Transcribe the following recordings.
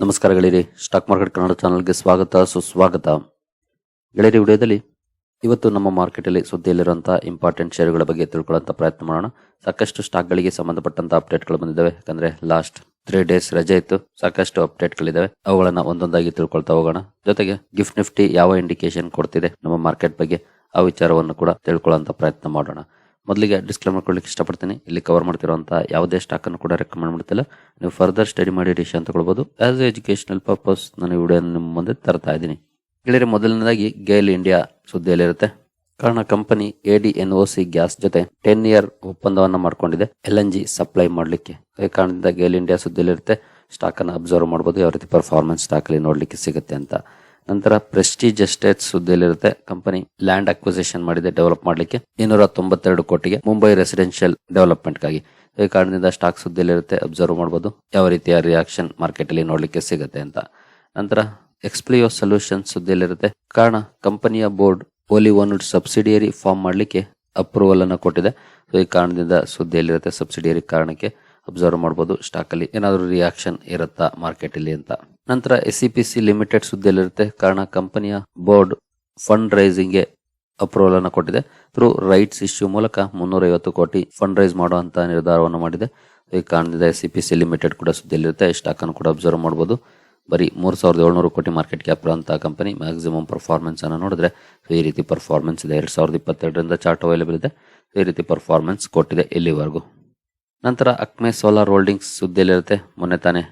ನಮಸ್ಕಾರ ಗೆಳೆಯರಿ stock market Kannada ಚಾನಲ್ಗೆ ಸ್ವಾಗತ, ಸುಸ್ವಾಗತ. ಗೆಳೆಯರಿ, ವಿಡಿಯೋದಲ್ಲಿ ಇವತ್ತು ನಮ್ಮ ಮಾರ್ಕೆಟಲ್ಲಿ ಸುದ್ದಿಯಲ್ಲಿರುವಂತಹ ಇಂಪಾರ್ಟೆಂಟ್ ಷೇರುಗಳ ಬಗ್ಗೆ ತಿಳ್ಕೊಳ್ಳೋಂಥ ಪ್ರಯತ್ನ ಮಾಡೋಣ. ಸಾಕಷ್ಟು ಸ್ಟಾಕ್ಗಳಿಗೆ ಸಂಬಂಧಪಟ್ಟಂತ ಅಪ್ಡೇಟ್ಗಳು ಬಂದಿದ್ದಾವೆ. ಯಾಕಂದ್ರೆ ಲಾಸ್ಟ್ ತ್ರೀ ಡೇಸ್ ರಜೆ ಇತ್ತು. ಸಾಕಷ್ಟು ಅಪ್ಡೇಟ್ಗಳಿದ್ದಾವೆ ಅವುಗಳನ್ನ ಒಂದೊಂದಾಗಿ ತಿಳ್ಕೊಳ್ತಾ ಹೋಗೋಣ. ಜೊತೆಗೆ ಗಿಫ್ಟ್ ನಿಫ್ಟಿ ಯಾವ ಇಂಡಿಕೇಶನ್ ಕೊಡ್ತಿದೆ ನಮ್ಮ ಮಾರ್ಕೆಟ್ ಬಗ್ಗೆ ಆ ವಿಚಾರವನ್ನು ಕೂಡ ತಿಳ್ಕೊಳ್ಳೋಂಥ ಪ್ರಯತ್ನ ಮಾಡೋಣ. ಮೊದಲಿಗೆ ಡಿಸ್ಕ್ಲೇಮರ್ ಮಾಡ್ಕೊಳ್ಳಿಕ್ಕೆ ಇಷ್ಟಪಡ್ತೀನಿ. ಇಲ್ಲಿ ಕವರ್ ಮಾಡ್ತಿರುವಂತಹ ಯಾವುದೇ ಸ್ಟಾಕ್ ಅನ್ನು ಕೂಡ ರೆಕಮೆಂಡ್ ಮಾಡ್ತಿಲ್ಲ. ನೀವು ಫರ್ದರ್ ಸ್ಟಡಿ ಮಾಡಿ ಡಿಸಿಷನ್ ತಗೊಳ್ಬಹುದು ಆಸ್ ಎಜುಕೇಶನಲ್ ಪರ್ಪಸ್ ನಾನು ವಿಡಿಯೋ ನಿಮ್ಮ ಮುಂದೆ ತರ್ತಾ ಇದ್ದೀನಿ. ಗೆಳೆಯರೆ ಮೊದಲನೇದಾಗಿ ಗೇಲ್ ಇಂಡಿಯಾ ಸುದ್ದಿಯಲ್ಲಿರುತ್ತೆ. ಕಾರಣ company AD N O C gas ಜೊತೆ ಟೆನ್ ಇಯರ್ ಒಪ್ಪಂದವನ್ನು ಮಾಡ್ಕೊಂಡಿದೆ. ಎಲ್ ಎನ್ ಜಿ ಸಪ್ಲೈ ಮಾಡಲಿಕ್ಕೆ. ಈ ಕಾರಣದಿಂದ ಗೇಲ್ ಇಂಡಿಯಾ ಸುದ್ದಿಯಲ್ಲಿರುತ್ತೆ. ಸ್ಟಾಕ್ ಅನ್ನು ಅಬ್ಸರ್ವ್ ಮಾಡಬಹುದು ಯಾವ ರೀತಿ ಪರ್ಫಾರ್ಮೆನ್ಸ್ ಸ್ಟಾಕ್ ಅಲ್ಲಿ ನೋಡ್ಲಿಕ್ಕೆ ಸಿಗುತ್ತೆ ಅಂತ. ನಂತರ ಪ್ರೆಸ್ಟೀಜ್ ಎಸ್ಟೇಟ್ಸ್ ಸುದ್ದಿಯಲ್ಲಿರುತ್ತೆ. ಕಂಪನಿ ಲ್ಯಾಂಡ್ ಅಕ್ವಿಸಿಷನ್ ಮಾಡಿದೆ ಡೆವಲಪ್ ಮಾಡಲಿಕ್ಕೆ. ಇನ್ನೂರ ತೊಂಬತ್ತೆರಡು ಕೋಟಿಗೆ ಮುಂಬೈ ರೆಸಿಡೆನ್ಷಿಯಲ್ ಡೆವಲಪ್ಮೆಂಟ್ಗಾಗಿ ಈ ಕಾರಣದಿಂದ ಸ್ಟಾಕ್ ಸುದ್ದಿಯಲ್ಲಿರುತ್ತೆ. ಅಬ್ಸರ್ವ್ ಮಾಡಬಹುದು ಯಾವ ರೀತಿಯ ರಿಯಾಕ್ಷನ್ ಮಾರ್ಕೆಟ್ ಅಲ್ಲಿ ನೋಡ್ಲಿಕ್ಕೆ ಸಿಗುತ್ತೆ ಅಂತ. ನಂತರ ಎಕ್ಸ್ಪ್ಲಿಯೋ ಸೊಲ್ಯೂಷನ್ ಸುದ್ದಿಯಲ್ಲಿರುತ್ತೆ. ಕಾರಣ ಕಂಪನಿಯ board wholly owned subsidiary form ಮಾಡಲಿಕ್ಕೆ ಅಪ್ರೂವಲ್ ಅನ್ನು ಕೊಟ್ಟಿದೆ. ಸೊ ಈ ಕಾರಣದಿಂದ ಸುದ್ದಿಯಲ್ಲಿರುತ್ತೆ ಸಬ್ಸಿಡಿಯರಿ ಕಾರಣಕ್ಕೆ. ಅಬ್ಸರ್ವ್ ಮಾಡ್ಬೋದು ಸ್ಟಾಕಲ್ಲಿ ಏನಾದರೂ ರಿಯಾಕ್ಷನ್ ಇರುತ್ತಾ ಮಾರ್ಕೆಟ್ ಅಲ್ಲಿ ಅಂತ. ನಂತರ S C P C limited ಸುದ್ದಿಯಲ್ಲಿರುತ್ತೆ. ಕಾರಣ ಕಂಪನಿಯ ಬೋರ್ಡ್ ಫಂಡ್ ರೈಸಿಂಗ್ಗೆ ಅಪ್ರೂವಲ್ ಅನ್ನು ಕೊಟ್ಟಿದೆ. ಥ್ರೂ ರೈಟ್ಸ್ ಇಶ್ಯೂ ಮೂಲಕ ಮುನ್ನೂರೈವತ್ತು ಕೋಟಿ ಫಂಡ್ ರೈಸ್ ಮಾಡುವಂಥ ನಿರ್ಧಾರವನ್ನು ಮಾಡಿದೆ. ಈ ಕಾರಣದಿಂದ S C P C limited ಕೂಡ ಸುದ್ದಿಯಲ್ಲಿರುತ್ತೆ. ಸ್ಟಾಕ್ ಅನ್ನು ಕೂಡ ಅಬ್ಸರ್ವ್ ಮಾಡ್ಬೋದು. ಬರೀ ಮೂರು ಸಾವಿರದ ಏಳ್ನೂರು ಕೋಟಿ ಮಾರ್ಕೆಟ್ ಕ್ಯಾಪ್ ಇರುವಂತಹ ಕಂಪನಿ ಮ್ಯಾಕ್ಸಿಮಮ್ ಪರ್ಫಾರ್ಮೆನ್ಸ್ ಅನ್ನು ನೋಡಿದ್ರೆ ಈ ರೀತಿ ಪರ್ಫಾರ್ಮೆನ್ಸ್ ಇದೆ. ಎರಡು ಸಾವಿರದ ಇಪ್ಪತ್ತೆರಡರಿಂದ ಚಾರ್ಟ್ ಅವೈಲೇಬಲ್ ಇದೆ. ಈ ರೀತಿ ಪರ್ಫಾರ್ಮೆನ್ಸ್ ಕೊಟ್ಟಿದೆ ಇಲ್ಲಿವರೆಗೂ ನಂತರ ಅಕ್ಮೆ ಸೋಲಾರ್ ಹೋಲ್ಡಿಂಗ್ಸ್ ಸುದ್ದಿಯಲ್ಲಿರುತ್ತೆ. ಮೊನ್ನೆ ತಾನೇ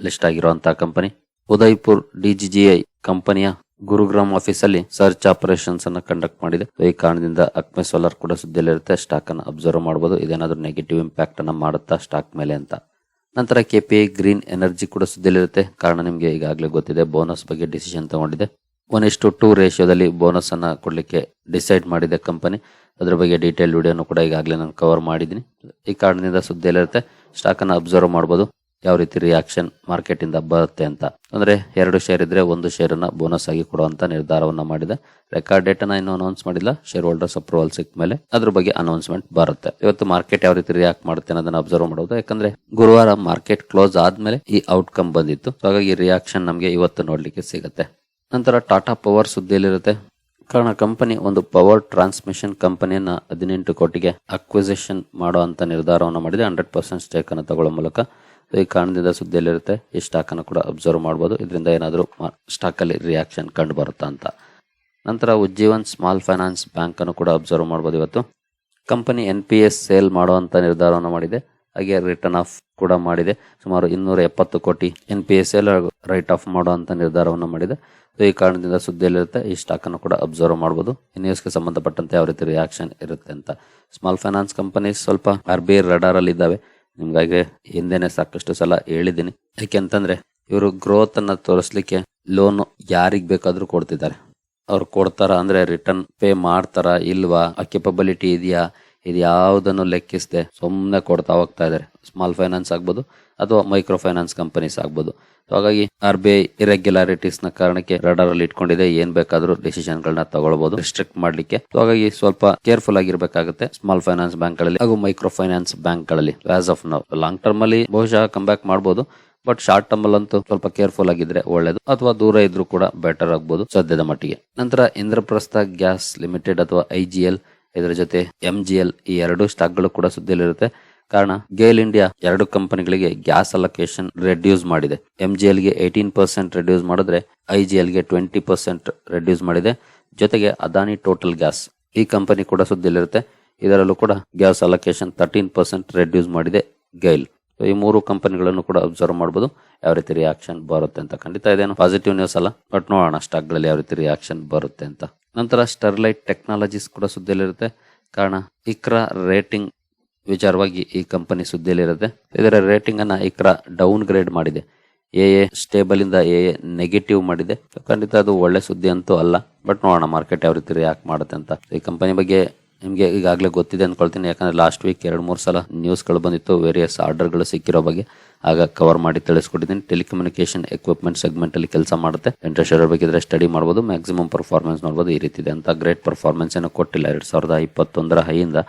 ಲಿಸ್ಟ್ ಆಗಿರುವಂತಹ ಕಂಪನಿ. ಉದಯ್ಪುರ್ ಡಿಜಿಜಿಐ ಕಂಪನಿಯ ಗುರುಗ್ರಾಮ್ ಆಫೀಸ್ ಅಲ್ಲಿ ಸರ್ಚ್ ಆಪರೇಷನ್ಸ್ ಅನ್ನ ಕಂಡಕ್ಟ್ ಮಾಡಿದೆ. ಈ ಕಾರಣದಿಂದ ಅಕ್ಮೆ ಸೋಲಾರ್ ಕೂಡ ಸುದ್ದಿಯಲ್ಲಿರುತ್ತೆ. ಸ್ಟಾಕ್ ಅನ್ನು ಅಬ್ಸರ್ವ್ ಮಾಡಬಹುದು ಇದೇನಾದ್ರೂ ನೆಗೆಟಿವ್ ಇಂಪ್ಯಾಕ್ಟ್ ಅನ್ನ ಮಾಡುತ್ತಾ ಸ್ಟಾಕ್ ಮೇಲೆ ಅಂತ. ನಂತರ ಕೆಪಿಐ ಗ್ರೀನ್ ಎನರ್ಜಿ ಕೂಡ ಸುದ್ದಿಯಲ್ಲಿರುತ್ತೆ. ಕಾರಣ ನಿಮಗೆ ಈಗಾಗಲೇ ಗೊತ್ತಿದೆ. ಬೋನಸ್ ಬಗ್ಗೆ ಡಿಸಿಷನ್ ತಗೊಂಡಿದೆ. ಒನ್ ಇಷ್ಟು ಟೂ ರೇಷಿಯೋದಲ್ಲಿ ಬೋನಸ್ ಅನ್ನ ಕೊಡ್ಲಿಕ್ಕೆ ಡಿಸೈಡ್ ಮಾಡಿದೆ ಕಂಪನಿ ಅದ್ರ ಬಗ್ಗೆ ಡೀಟೇಲ್ ವಿಡಿಯೋನು ಕೂಡ ಈಗಾಗಲೇ ನಾನು ಕವರ್ ಮಾಡಿದ್ದೀನಿ. ಈ ಕಾರಣದಿಂದ ಸುದ್ದಿಯಲ್ಲಿರುತ್ತೆ ಸ್ಟಾಕ್ ಅನ್ನ ಅಬ್ಸರ್ವ್ ಮಾಡಬಹುದು ಯಾವ ರೀತಿ ರಿಯಾಕ್ಷನ್ ಮಾರ್ಕೆಟ್ ಇಂದ ಬರುತ್ತೆ ಅಂತ. ಅಂದ್ರೆ ಎರಡು ಶೇರ್ ಇದ್ರೆ ಒಂದು ಶೇರ್ ಅನ್ನ ಬೋನಸ್ ಆಗಿ ಕೊಡುವಂತ ನಿರ್ಧಾರವನ್ನ ಮಾಡಿದೆ. ರೆಕಾರ್ಡ್ ಡೇಟ್ ಅನ್ನ ಇನ್ನೂ ಅನೌನ್ಸ್ ಮಾಡಿಲ್ಲ. ಶೇರ್ ಹೋಲ್ಡರ್ಸ್ ಅಪ್ರೂವಲ್ ಸಿಕ್ಕ ಮೇಲೆ ಅದ್ರ ಬಗ್ಗೆ ಅನೌನ್ಸ್ಮೆಂಟ್ ಬರುತ್ತೆ. ಇವತ್ತು ಮಾರ್ಕೆಟ್ ಯಾವ ರೀತಿ ರಿಯಾಕ್ಟ್ ಮಾಡುತ್ತೆ ಅನ್ನೋದನ್ನ ಅಬ್ಸರ್ವ್ ಮಾಡೋದು. ಯಾಕಂದ್ರೆ ಗುರುವಾರ ಮಾರ್ಕೆಟ್ ಕ್ಲೋಸ್ ಆದ್ಮೇಲೆ ಈ ಔಟ್ಕಮ್ ಬಂದಿತ್ತು. ಹಾಗಾಗಿ ರಿಯಾಕ್ಷನ್ ನಮಗೆ ಇವತ್ತು ನೋಡ್ಲಿಕ್ಕೆ ಸಿಗುತ್ತೆ. ನಂತರ ಟಾಟಾ ಪವರ್ ಸುದ್ದಿಯಲ್ಲಿರುತ್ತೆ. ಕಾರಣ, ಕಂಪನಿ ಒಂದು ಪವರ್ ಟ್ರಾನ್ಸ್ಮಿಷನ್ ಕಂಪನಿಯನ್ನ ಹದಿನೆಂಟು ಕೋಟಿಗೆ ಅಕ್ವಿಸಿಷನ್ ಅಂತ ನಿರ್ಧಾರವನ್ನು ಮಾಡಿದೆ. ಹಂಡ್ರೆಡ್ ಪರ್ಸೆಂಟ್ ಸ್ಟೇಕ್ ಅನ್ನು ತಗೊಳ್ಳೋ ಮೂಲಕ. ಈ ಕಾರಣದಿಂದ ಸುದ್ದಿಯಲ್ಲಿರುತ್ತೆ, ಈ ಸ್ಟಾಕ್ ಅನ್ನು ಕೂಡ ಅಬ್ಸರ್ವ್ ಮಾಡಬಹುದು ಇದರಿಂದ ಏನಾದರೂ ಸ್ಟಾಕ್ ಅಲ್ಲಿ ರಿಯಾಕ್ಷನ್ ಕಂಡು ಬರುತ್ತಾ ಅಂತ. ನಂತರ ಉಜ್ಜೀವನ್ ಸ್ಮಾಲ್ ಫೈನಾನ್ಸ್ ಬ್ಯಾಂಕ್ ಅನ್ನು ಕೂಡ ಅಬ್ಸರ್ವ್ ಮಾಡಬಹುದು ಇವತ್ತು. Company N P S sale ಮಾಡುವಂತ ನಿರ್ಧಾರವನ್ನು ಮಾಡಿದೆ. ಹಾಗೆ ರಿಟರ್ನ್ ಆಫ್ ಕೂಡ ಮಾಡಿದೆ. ಸುಮಾರು ಇನ್ನೂರ ಎಪ್ಪತ್ತು crore N P S L write off ಮಾಡುವಂತ ನಿರ್ಧಾರವನ್ನು ಮಾಡಿದೆ. ಈ ಕಾರಣದಿಂದ ಸುದ್ದಿಯಲ್ಲಿರುತ್ತೆ, ಈ ಸ್ಟಾಕ್ ಅನ್ನು ಕೂಡ ಅಬ್ಸರ್ವ್ ಮಾಡಬಹುದು ನ್ಯೂಸ್ಗೆ ಸಂಬಂಧಪಟ್ಟಂತೆ ಯಾವ ರೀತಿ ರಿಯಾಕ್ಷನ್ ಇರುತ್ತೆ ಅಂತ. ಸ್ಮಾಲ್ ಫೈನಾನ್ಸ್ ಕಂಪನೀಸ್ ಸ್ವಲ್ಪ ಆರ್ ಬಿ ಐ ರಡಾರ್ ಅಲ್ಲಿ ಇದ್ದಾವೆ. ನಿಮ್ಗಾಗಿ ಹಿಂದೆನೆ ಸಾಕಷ್ಟು ಸಲ ಹೇಳಿದ್ದೀನಿ. ಯಾಕೆಂತಂದ್ರೆ ಇವರು ಗ್ರೋತ್ ಅನ್ನ ತೋರಿಸ್ಲಿಕ್ಕೆ ಲೋನ್ ಯಾರಿಗ್ ಬೇಕಾದ್ರೂ ಕೊಡ್ತಿದ್ದಾರೆ. ಅವ್ರು ಕೊಡ್ತಾರ ಅಂದ್ರೆ ರಿಟರ್ನ್ ಪೇ ಮಾಡ್ತಾರ ಇಲ್ವಾ? ಕೆಪಬಿಲಿಟಿ ಇದೆಯಾ? ಇದು ಯಾವುದನ್ನು ಲೆಕ್ಕಿಸದೆ ಸುಮ್ಮನೆ ಕೊಡ್ತಾ ಹೋಗ್ತಾ ಇದಾರೆ. ಸ್ಮಾಲ್ ಫೈನಾನ್ಸ್ ಆಗ್ಬೋದು ಅಥವಾ ಮೈಕ್ರೋ ಫೈನಾನ್ಸ್ ಕಂಪನೀಸ್ ಆಗ್ಬೋದು ಹಾಗಾಗಿ ಆರ್ ಬಿ ಐ ಇರೆಗ್ಯುಲಾರಿಟೀಸ್ನ ಕಾರಣಕ್ಕೆ ರಡಾರ್ ಅಲ್ಲಿ ಇಟ್ಕೊಂಡಿದೆ. ಏನ್ ಬೇಕಾದ್ರೂ ಡಿಸಿಷನ್ ಗಳನ್ನ ತಗೊಳ್ಬಹುದು ರಿಸ್ಟ್ರಿಕ್ಟ್ ಮಾಡ್ಲಿಕ್ಕೆ. ಹಾಗಾಗಿ ಸ್ವಲ್ಪ ಕೇರ್ಫುಲ್ ಆಗಿರ್ಬೇಕಾಗುತ್ತೆ ಸ್ಮಾಲ್ ಫೈನಾನ್ಸ್ ಬ್ಯಾಂಕ್ಗಳಲ್ಲಿ ಹಾಗೂ ಮೈಕ್ರೋ ಫೈನಾನ್ಸ್ ಬ್ಯಾಂಕ್ಗಳಲ್ಲಿ as of now long term ಅಲ್ಲಿ ಬಹುಶಃ ಕಮ್ ಬ್ಯಾಕ್ ಮಾಡಬಹುದು ಬಟ್ ಶಾರ್ಟ್ ಟರ್ಮ್ ಅಲ್ಲಂತೂ ಸ್ವಲ್ಪ ಕೇರ್ಫುಲ್ ಆಗಿದ್ರೆ ಒಳ್ಳೇದು. ಅಥವಾ ದೂರ ಇದ್ರೂ ಕೂಡ ಬೆಟರ್ ಆಗ್ಬೋದು ಸದ್ಯದ ಮಟ್ಟಿಗೆ. ನಂತರ ಇಂದ್ರಪ್ರಸ್ಥ ಗ್ಯಾಸ್ ಲಿಮಿಟೆಡ್ ಅಥವಾ ಐ ಜಿ ಎಲ್ ಇದರ ಜೊತೆ ಎಂ ಜಿ ಎಲ್ ಈ ಎರಡು ಸ್ಟಾಕ್ಗಳು ಕೂಡ ಸುದ್ದಿಯಲ್ಲಿರುತ್ತೆ. ಕಾರಣ ಗೇಲ್ ಇಂಡಿಯಾ ಎರಡು ಕಂಪನಿಗಳಿಗೆ ಗ್ಯಾಸ್ ಅಲೋಕೇಶನ್ ರೆಡ್ಯೂಸ್ ಮಾಡಿದೆ. ಎಂ ಜಿ ಎಲ್ಗೆ ಏಟೀನ್ ಪರ್ಸೆಂಟ್ ರೆಡ್ಯೂಸ್ ಮಾಡಿದ್ರೆ ಐ ಜಿ ಎಲ್ಗೆ ಟ್ವೆಂಟಿ ಪರ್ಸೆಂಟ್ ರೆಡ್ಯೂಸ್ ಮಾಡಿದೆ. ಜೊತೆಗೆ ಅದಾನಿ ಟೋಟಲ್ ಗ್ಯಾಸ್ ಈ ಕಂಪನಿ ಕೂಡ ಸುದ್ದಿಯಲ್ಲಿರುತ್ತೆ. ಇದರಲ್ಲೂ ಕೂಡ gas allocation thirteen percent reduce ಮಾಡಿದೆ ಗೈಲ್. ಈ ಮೂರು ಕಂಪನಿಗಳನ್ನು ಕೂಡ ಅಬ್ಸರ್ವ್ ಮಾಡಬಹುದು ಯಾವ ರೀತಿ ರಿಯಾಕ್ಷನ್ ಬರುತ್ತೆ ಅಂತ ಖಂಡಿತ ಇದೇನು ಪಾಸಿಟಿವ್ ನ್ಯೂಸ್ ಅಲ್ಲ. ಬಟ್ ನೋಡೋಣ ಸ್ಟಾಕ್ಗಳಲ್ಲಿ ಯಾವ ರೀತಿ ರಿಯಾಕ್ಷನ್ ಬರುತ್ತೆ ಅಂತ. ನಂತರ ಸ್ಟರ್ಲೈಟ್ ಟೆಕ್ನಾಲಜೀಸ್ ಕೂಡ ಸುದ್ದಿಯಲ್ಲಿರುತ್ತೆ. ಕಾರಣ ಇಕ್ರಾ ರೇಟಿಂಗ್ ವಿಚಾರವಾಗಿ ಈ ಕಂಪನಿ ಸುದ್ದಿಯಲ್ಲಿರುತ್ತೆ. ಇದರ ರೇಟಿಂಗ್ ಅನ್ನ ಇಕ್ರಾ ಡೌನ್ ಗ್ರೇಡ್ ಮಾಡಿದೆ. ಎ ಎ ಸ್ಟೇಬಲ್ ಇಂದ ಎ ಎ ನೆಗೆಟಿವ್ ಮಾಡಿದೆ. ಖಂಡಿತ ಅದು ಒಳ್ಳೆ ಸುದ್ದಿ ಅಂತೂ ಅಲ್ಲ. ಬಟ್ ನೋಡೋಣ ಮಾರ್ಕೆಟ್ ಯಾವ ರೀತಿ ರಿಯಾಕ್ಟ್ ಮಾಡುತ್ತೆ ಅಂತ. ಈ ಕಂಪನಿ ಬಗ್ಗೆ ನಿಮಗೆ ಈಗಾಗಲೇ ಗೊತ್ತಿದೆ ಅಂದ್ಕೊಳ್ತೀನಿ ಯಾಕಂದರೆ ಲಾಸ್ಟ್ ವೀಕ್ ಎರಡು ಮೂರು ಸಲ ನ್ಯೂಸ್ಗಳು ಬಂದಿತ್ತು ವೇರಿಯಸ್ ಆರ್ಡರ್ಗಳು ಸಿಕ್ಕಿರೋ ಬಗ್ಗೆ. ಆಗ ಕವರ್ ಮಾಡಿ ತಿಳಿಸ್ಕೊಟ್ಟಿದ್ದೀನಿ. ಟೆಲಿಕಮ್ಯುನಿಕೇಶನ್ ಎಕ್ವಿಪ್ಮೆಂಟ್ ಸೆಗ್ಮೆಂಟಲ್ಲಿ ಕೆಲಸ ಮಾಡುತ್ತೆ. ಇಂಟ್ರೆಸ್ಟ್ ಇರೋ ಬೇಕಿದ್ರೆ ಸ್ಟಡಿ ಮಾಡ್ಬೋದು. ಮ್ಯಾಕ್ಸಿಮಮ್ ಪರ್ಫಾರ್ಮೆನ್ಸ್ ನೋಡ್ಬೋದು. ಈ ರೀತಿ ಇದೆ ಅಂತ. ಗ್ರೇಟ್ ಪರ್ಫಾರ್ಮೆನ್ಸ್ ಏನು ಕೊಟ್ಟಿಲ್ಲ. ಎರಡು ಸಾವಿರದ ಇಪ್ಪತ್ತೊಂದರ ಹೈಯಿಂದ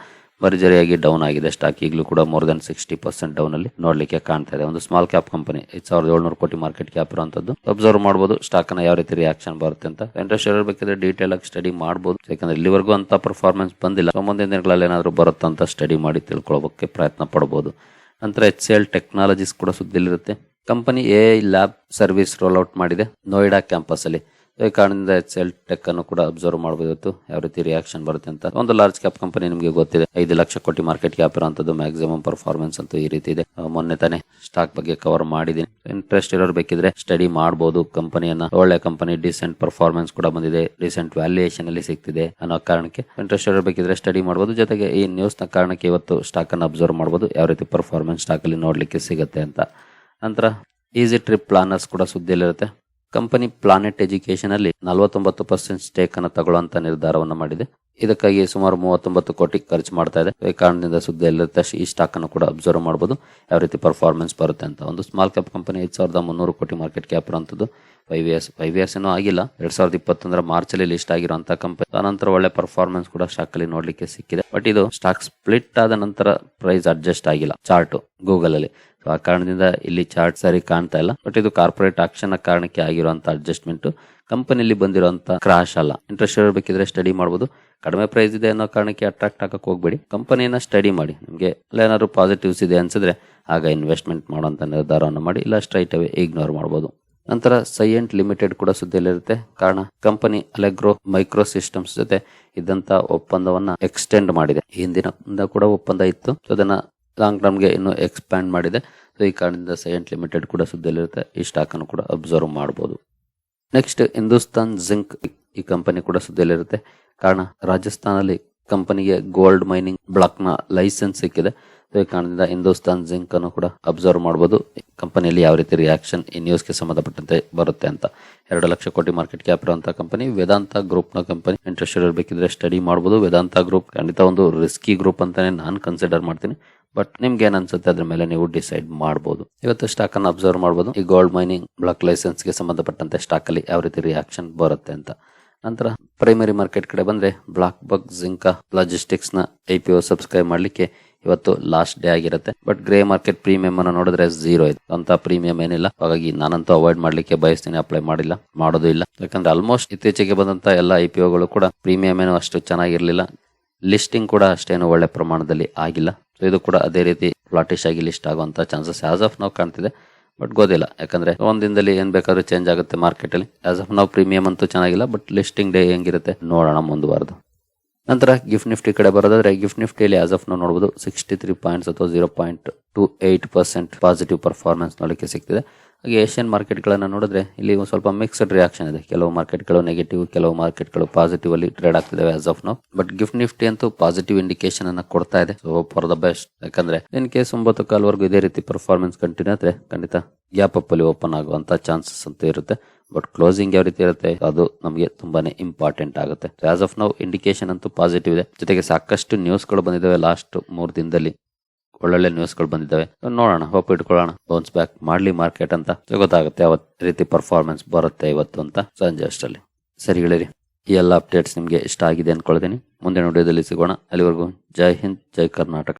ಭರ್ಜರಿಯಾಗಿ ಡೌನ್ ಆಗಿದೆ. ಸ್ಟಾಕ್ ಈಗಲೂ ಕೂಡ more than sixty percent down ಅಲ್ಲಿ ನೋಡ್ಲಿಕ್ಕೆ ಕಾಣ್ತಾ ಇದೆ. ಒಂದು ಸ್ಮಾಲ್ ಕ್ಯಾಪ್ ಕಂಪನಿ ಐದು ಸಾವಿರದ ಏಳ್ನೂರು ಕೋಟಿ ಮಾರ್ಕೆಟ್ ಕ್ಯಾಪ್ ಇರುವಂತದ್ದು. ಅಬ್ಸರ್ವ್ ಮಾಡಬಹುದು ಸ್ಟಾಕ್ ಅನ್ನ ಯಾವ ರೀತಿ ರಿಯಾಕ್ಷನ್ ಬರುತ್ತೆ ಅಂತ. ಇಂಟ್ರೆಸ್ಟ್ ಇರಬೇಕಿದ್ರೆ ಡೀಟೇಲ್ ಆಗಿ ಸ್ಟಡಿ ಮಾಡಬಹುದು ಯಾಕಂದ್ರೆ ಇಲ್ಲಿವರೆಗೂ ಅಂತ ಪರ್ಫಾರ್ಮೆನ್ಸ್ ಬಂದಿಲ್ಲ. ಮುಂದಿನ ದಿನಗಳಲ್ಲಿ ಏನಾದರೂ ಬರುತ್ತಂತ ಸ್ಟಡಿ ಮಾಡಿ ತಿಳ್ಕೊಳ್ಳೋಕೆ ಪ್ರಯತ್ನ ಪಡಬಹುದು ನಂತರ ಎಚ್ ಸಿ ಎಲ್ ಟೆಕ್ನಾಲಜೀಸ್ ಕೂಡ ಸುದ್ದಿಲಿರುತ್ತೆ. Company a lab service roll out ಮಾಡಿದೆ. ನೋಯ್ಡಾ ಕ್ಯಾಂಪಸ್ ಅಲ್ಲಿ. ಈ ಕಾರಣದಿಂದ ಎಚ್ ಎಲ್ ಟೆಕ್ ಅನ್ನು ಕೂಡ ಅಬ್ಸರ್ವ್ ಮಾಡಬಹುದು ಯಾವ ರೀತಿ ರಿಯಾಕ್ಷನ್ ಬರುತ್ತೆ ಅಂತ. ಒಂದು ಲಾರ್ಜ್ ಕ್ಯಾಪ್ ಕಂಪನಿ ನಿಮಗೆ ಗೊತ್ತಿದೆ. ಐದು ಲಕ್ಷ ಕೋಟಿ ಮಾರ್ಕೆಟ್ ಕ್ಯಾಪ್ ಇರುವಂತದ್ದು ಮ್ಯಾಕ್ಸಿಮಮ್ ಪರ್ಫಾರ್ಮೆನ್ಸ್ ಅಂತೂ ಈ ರೀತಿ ಇದೆ. ಮೊನ್ನೆ ತಾನೇ ಸ್ಟಾಕ್ ಬಗ್ಗೆ ಕವರ್ ಮಾಡಿದ್ದೀನಿ. ಇಂಟ್ರೆಸ್ಟ್ ಇರೋರು ಬೇಕಿದ್ರೆ ಸ್ಟಡಿ ಮಾಡಬಹುದು ಕಂಪನಿಯನ್ನ ಒಳ್ಳೆ ಕಂಪನಿ ಡಿಸೆಂಟ್ ಪರ್ಫಾರ್ಮೆನ್ಸ್ ಕೂಡ ಬಂದಿದೆ. ಡಿಸೆಂಟ್ ವ್ಯಾಲ್ಯೂಯೇಷನ್ ಅಲ್ಲಿ ಸಿಗ್ತಿದೆ ಅನ್ನೋ ಕಾರಣಕ್ಕೆ ಇಂಟ್ರೆಸ್ಟ್ ಇರೋರು ಬೇಕಿದ್ರೆ ಸ್ಟಡಿ ಮಾಡಬಹುದು ಜೊತೆಗೆ ಈ ನ್ಯೂಸ್ನ ಕಾರಣಕ್ಕೆ ಇವತ್ತು ಸ್ಟಾಕ್ ಅನ್ನು ಅಬ್ಸರ್ವ್ ಮಾಡಬಹುದು ಯಾವ ರೀತಿ ಪರ್ಫಾರ್ಮೆನ್ಸ್ ಸ್ಟಾಕ್ ಅಲ್ಲಿ ನೋಡ್ಲಿಕ್ಕೆ ಸಿಗುತ್ತೆ ಅಂತ. ನಂತರ ಈಸಿ ಟ್ರಿಪ್ ಪ್ಲಾನರ್ಸ್ ಕೂಡ ಸುದ್ದಿಯಲ್ಲಿರುತ್ತೆ. ಕಂಪನಿ ಪ್ಲಾನೆಟ್ ಎಜುಕೇಶನ್ ಅಲ್ಲಿ ನಲವತ್ತೊಂಬತ್ತು ಪರ್ಸೆಂಟ್ ಸ್ಟೇಕ್ ಅನ್ನು ತಗೊಳ್ಳುವಂತ ನಿರ್ಧಾರವನ್ನು ಮಾಡಿದೆ. ಇದಕ್ಕಾಗಿ ಸುಮಾರು ಮೂವತ್ತೊಂಬತ್ತು ಕೋಟಿ ಖರ್ಚು ಮಾಡ್ತಾ ಇದೆ. ಈ ಕಾರಣದಿಂದ ಸುದ್ದಿಯಲ್ಲಿರುತ್ತೆ ಈ ಸ್ಟಾಕ್ ಅನ್ನು ಕೂಡ ಅಬ್ಸರ್ವ್ ಮಾಡಬಹುದು ಯಾವ ರೀತಿ ಪರ್ಫಾರ್ಮೆನ್ಸ್ ಬರುತ್ತೆ ಅಂತ ಒಂದು ಸ್ಮಾಲ್ ಕ್ಯಾಪ್ ಕಂಪನಿ ಐದು ಸಾವಿರದ ಮುನ್ನೂರು ಕೋಟಿ ಮಾರ್ಕೆಟ್ ಕ್ಯಾಪ್ ಇರುವಂತದ್ದು ಫೈವ್ ಇಯರ್ಸ್ ಫೈವ್ ಇಯರ್ಸ್ ಏನೂ ಆಗಿಲ್ಲ. ಎರಡ್ ಸಾವಿರದ ಇಪ್ಪತ್ತೊಂದರ ಮಾರ್ಚ್ ಅಲ್ಲಿ ಲಿಸ್ಟ್ ಆಗಿರುವಂತಹ ಕಂಪನಿ ಆನಂತರ ಒಳ್ಳೆ ಪರ್ಫಾರ್ಮೆನ್ಸ್ ಕೂಡ ಸ್ಟಾಕ್ ಅಲ್ಲಿ ನೋಡ್ಲಿಕ್ಕೆ ಸಿಕ್ಕಿದೆ. ಬಟ್ ಇದು ಸ್ಟಾಕ್ ಸ್ಪ್ಲಿಟ್ ಆದ ನಂತರ ಪ್ರೈಸ್ ಅಡ್ಜಸ್ಟ್ ಆಗಿಲ್ಲ. ಚಾರ್ಟ್ ಗೂಗಲ್ ಅಲ್ಲಿ. ಆ ಕಾರಣದಿಂದ ಇಲ್ಲಿ ಚಾರ್ಟ್ ಸರಿ ಕಾಣ್ತಾ ಇಲ್ಲ. ಬಟ್ ಇದು ಕಾರ್ಪೊರೇಟ್ ಆಕ್ಷನ್ ಕಾರಣಕ್ಕೆ ಆಗಿರುವಂತಹ ಅಡ್ಜಸ್ಟ್ಮೆಂಟ್ ಕಂಪನಿಯಲ್ಲಿ ಬಂದಿರುವಂತ ಕ್ರಾಶ್ ಅಲ್ಲ. ಇಂಟ್ರೆಸ್ಟ್ ಇರಬೇಕಿದ್ರೆ ಸ್ಟಡಿ ಮಾಡಬಹುದು ಕಡಿಮೆ ಪ್ರೈಸ್ ಇದೆ ಅನ್ನೋ ಕಾರಣಕ್ಕೆ ಅಟ್ರಾಕ್ಟ್ ಹಾಕಕ್ಕೆ ಹೋಗ್ಬೇಡಿ. ಕಂಪನಿಯನ್ನ ಸ್ಟಡಿ ಮಾಡಿ. ನಿಮಗೆ ಏನಾದ್ರು ಪಾಸಿಟಿವ್ಸ್ ಇದೆ ಅನ್ಸಿದ್ರೆ ಆಗ ಇನ್ವೆಸ್ಟ್ಮೆಂಟ್ ಮಾಡುವಂತ ನಿರ್ಧಾರವನ್ನು ಮಾಡಿ. ಇಲ್ಲ ಸ್ಟ್ರೈಟ್ ಅವೇ ಇಗ್ನೋರ್ ಮಾಡಬಹುದು ನಂತರ ಸೈಯೆಂಟ್ ಲಿಮಿಟೆಡ್ ಕೂಡ ಸುದ್ದಿಯಲ್ಲಿರುತ್ತೆ ಕಾರಣ ಕಂಪನಿ ಅಲೆಗ್ರೋ ಮೈಕ್ರೋ ಸಿಸ್ಟಮ್ಸ್ ಜೊತೆ ಇದ್ದಂತ ಒಪ್ಪಂದವನ್ನ ಎಕ್ಸ್ಟೆಂಡ್ ಮಾಡಿದೆ. ಹಿಂದಿನ ಕೂಡ ಒಪ್ಪಂದ ಇತ್ತು. ಅದನ್ನ ಲಾಂಗ್ ಟರ್ಮ್ಗೆ ಇನ್ನೂ ಎಕ್ಸ್ಪ್ಯಾಂಡ್ ಮಾಡಿದೆ. ಸೊ ಈ ಕಾರಣದಿಂದ ಸೈಂಟ್ ಲಿಮಿಟೆಡ್ ಕೂಡ ಸುದ್ದಿಯಲ್ಲಿರುತ್ತೆ. ಈ ಸ್ಟಾಕ್ ಅನ್ನು ಕೂಡ ಅಬ್ಸರ್ವ್ ಮಾಡಬಹುದು ನೆಕ್ಸ್ಟ್ ಹಿಂದೂಸ್ತಾನ್ ಜಿಂಕ್ ಈ ಕಂಪನಿ ಕೂಡ ಸುದ್ದಿಯಲ್ಲಿರುತ್ತೆ. ಕಾರಣ ರಾಜಸ್ಥಾನಲ್ಲಿ ಕಂಪನಿಗೆ ಗೋಲ್ಡ್ ಮೈನಿಂಗ್ ಬ್ಲಾಕ್ನ ಲೈಸೆನ್ಸ್ ಸಿಕ್ಕಿದೆ. ಸೊ ಈ ಕಾರಣದಿಂದ ಹಿಂದೂಸ್ತಾನ್ ಜಿಂಕ್ ಅನ್ನು ಕೂಡ ಅಬ್ಸರ್ವ್ ಮಾಡಬಹುದು ಕಂಪನಿಯಲ್ಲಿ ಯಾವ ರೀತಿ ರಿಯಾಕ್ಷನ್ ಈ ನ್ಯೂಸ್ಗೆ ಸಂಬಂಧಪಟ್ಟಂತೆ ಬರುತ್ತೆ ಅಂತ. ಎರಡು ಲಕ್ಷ ಕೋಟಿ ಮಾರ್ಕೆಟ್ ಕ್ಯಾಪ್ ಇರುವಂತಹ ಕಂಪನಿ ವೇದಾಂತ ಗ್ರೂಪ್ನ ಕಂಪನಿ ಇಂಟ್ರೆಸ್ಟ್ ಇರಬೇಕಿದ್ರೆ ಸ್ಟಡಿ ಮಾಡಬಹುದು ವೇದಾಂತ ಗ್ರೂಪ್ ಖಂಡಿತ ಒಂದು ರಿಸ್ಕಿ ಗ್ರೂಪ್ ಅಂತಾನೆ ನಾನು ಕನ್ಸಿಡರ್ ಮಾಡ್ತೀನಿ. ಬಟ್ ನಿಮ್ಗೆ ಏನ್ ಅನ್ಸುತ್ತೆ ಅದ್ರ ಮೇಲೆ ನೀವು ಡಿಸೈಡ್ ಮಾಡಬಹುದು ಇವತ್ತು ಸ್ಟಾಕ್ ಅನ್ನು ಅಬ್ಸರ್ವ್ ಮಾಡಬಹುದು ಈ ಗೋಲ್ಡ್ ಮೈನಿಂಗ್ ಬ್ಲಾಕ್ ಲೈಸೆನ್ಸ್ಗೆ ಸಂಬಂಧಪಟ್ಟಂತೆ ಸ್ಟಾಕ್ ಅಲ್ಲಿ ಯಾವ ರೀತಿ ರಿಯಾಕ್ಷನ್ ಬರುತ್ತೆ ಅಂತ. ನಂತರ ಪ್ರೈಮರಿ ಮಾರ್ಕೆಟ್ ಕಡೆ ಬಂದ್ರೆ ಬ್ಲಾಕ್ ಬಗ್ ಜಿಂಕಾ ಲಾಜಿಸ್ಟಿಕ್ಸ್ನ ಐ ಪಿ ಒ ಸಬ್ಸ್ಕ್ರೈಬ್ ಮಾಡ್ಲಿಕ್ಕೆ ಇವತ್ತು ಲಾಸ್ಟ್ ಡೇ ಆಗಿರುತ್ತೆ. ಬಟ್ ಗ್ರೇ ಮಾರ್ಕೆಟ್ ಪ್ರೀಮಿಯಂ ಅನ್ನು ನೋಡಿದ್ರೆ ಝೀರೋ ಇದೆ. ಅಂತ ಪ್ರೀಮಿಯಂ ಏನಿಲ್ಲ. ಹಾಗಾಗಿ ನಾನಂತೂ ಅವಾಯ್ಡ್ ಮಾಡ್ಲಿಕ್ಕೆ ಬಯಸ್ತೀನಿ. ಅಪ್ಲೈ ಮಾಡಿಲ್ಲ. ಮಾಡೋದು ಇಲ್ಲ. ಯಾಕಂದ್ರೆ ಆಲ್ಮೋಸ್ಟ್ ಇತ್ತೀಚೆಗೆ ಬಂದಂತ ಎಲ್ಲ ಐ ಪಿ ಒಗಳು ಕೂಡ ಪ್ರೀಮಿಯಂ ಏನು ಅಷ್ಟು ಚೆನ್ನಾಗಿರ್ಲಿಲ್ಲ. ಲಿಸ್ಟಿಂಗ್ ಕೂಡ ಅಷ್ಟೇನು ಒಳ್ಳೆ ಪ್ರಮಾಣದಲ್ಲಿ ಆಗಿಲ್ಲ. ಇದು ಕೂಡ ಅದೇ ರೀತಿ ಫ್ಲಾಟಿಶ್ ಆಗಿ ಲಿಸ್ಟ್ ಆಗುವಂತ ಚಾನ್ಸಸ್ ಆಸ್ ಆಫ್ ನಾವು ಕಾಣ್ತಿದೆ. ಬಟ್ ಗೊತ್ತಿಲ್ಲ. ಯಾಕಂದ್ರೆ ಒಂದ್ ದಿನದಲ್ಲಿ ಏನ್ ಬೇಕಾದ್ರೂ ಚೇಂಜ್ ಆಗುತ್ತೆ ಮಾರ್ಕೆಟ್ ಅಲ್ಲಿ. ಆಸ್ ಆಫ್ ನಾವು ಪ್ರೀಮಿಯಂ ಅಂತೂ ಚೆನ್ನಾಗಿಲ್ಲ ಬಟ್ ಲಿಸ್ಟಿಂಗ್ ಡೇ ಹೆಂಗಿರುತ್ತೆ ನೋಡೋಣ ಮುಂದುವರೆದು. ನಂತರ ಗಿಫ್ಟ್ ನಿಫ್ಟಿ ಕಡೆ ಬರೋದಾದ್ರೆ ಗಿಫ್ಟ್ ನಿಫ್ಟಿಯಲ್ಲಿ ಆಸ್ ಆಫ್ ನಾವು ನೋಡಬಹುದು ಸಿಕ್ಸ್ಟಿ ತ್ರೀ ಪಾಯಿಂಟ್ಸ್ ಅಥವಾ zero point two eight percent positive performance ನೋಡಲಿಕ್ಕೆ ಸಿಗ್ತಿದೆ. ಹಾಗೆ ಏಷ್ಯನ್ ಮಾರ್ಕೆಟ್ಗಳನ್ನು ನೋಡಿದ್ರೆ ಇಲ್ಲಿ ಒಂದು ಸ್ವಲ್ಪ ಮಿಕ್ಸ್ಡ್ ರಿಯಾಕ್ಷನ್ ಇದೆ. ಕೆಲವು ಮಾರ್ಕೆಟ್ಗಳು ನೆಗೆಟಿವ್ ಕೆಲವು ಮಾರ್ಕೆಟ್ಗಳು ಪಾಸಿಟಿವ್ ಅಲ್ಲಿ trade ಆಗ್ತಿದ್ದಾವೆ as of now but GIFT Nifty ಅಂತೂ ಪಾಸಿಟಿವ್ ಇಂಡಿಕೇಶನ್ ಅನ್ನ ಕೊಡ್ತಾ ಇದೆ. ಸೊ ಫಾರ್ ದ ಬೆಸ್ಟ್ ಯಾಕಂದ್ರೆ ಇನ್ ಕೇಸ್ ಒಂಬತ್ತು ಕಾಲ್ವರೆಗೂ ಇದೇ ರೀತಿ ಪರ್ಫಾರ್ಮೆನ್ಸ್ ಕಂಟಿನ್ಯೂ ಆದ್ರೆ ಖಂಡಿತ ಗ್ಯಾಪ್ ಅಪ್ ಅಲ್ಲಿ ಓಪನ್ ಆಗುವಂತ ಚಾನ್ಸಸ್ ಅಂತ ಇರುತ್ತೆ. ಬಟ್ ಕ್ಲೋಸಿಂಗ್ ಯಾವ ರೀತಿ ಇರುತ್ತೆ, ಅದು ನಮಗೆ ತುಂಬಾನೇ ಇಂಪಾರ್ಟೆಂಟ್ ಆಗುತ್ತೆ. ಆಸ್ ಆಫ್ ನೌ ಇಂಡಿಕೇಶನ್ ಅಂತೂ ಪಾಸಿಟಿವ್ ಇದೆ. ಜೊತೆಗೆ ಸಾಕಷ್ಟು ನ್ಯೂಸ್ಗಳು ಬಂದಿದ್ದಾವೆ ಲಾಸ್ಟ್ ಮೂರು ದಿನದಲ್ಲಿ. ಒಳ್ಳೊಳ್ಳೆ ನ್ಯೂಸ್ಗಳು ಬಂದಿದ್ದಾವೆ. ನೋಡೋಣ ಹೋಪ್ ಇಟ್ಕೊಳ್ಳೋಣ ಬೌನ್ಸ್ ಬ್ಯಾಕ್ ಮಾಡ್ಲಿ ಮಾರ್ಕೆಟ್ ಅಂತ. ಗೊತ್ತಾಗುತ್ತೆ ಯಾವ ರೀತಿ ಪರ್ಫಾರ್ಮೆನ್ಸ್ ಬರುತ್ತೆ ಇವತ್ತು ಅಂತ ಸಂಜೆ ಅಷ್ಟರಲ್ಲಿ. ಸರಿ ಹೇಳಿರಿ ಈ ಎಲ್ಲ ಅಪ್ಡೇಟ್ಸ್ ನಿಮಗೆ ಇಷ್ಟ ಆಗಿದೆ ಅನ್ಕೊಳ್ತೀನಿ ಮುಂದಿನ ವಿಡಿಯೋದಲ್ಲಿ ಸಿಗೋಣ. ಅಲ್ಲಿವರೆಗೂ ಜೈ ಹಿಂದ್, ಜೈ ಕರ್ನಾಟಕ.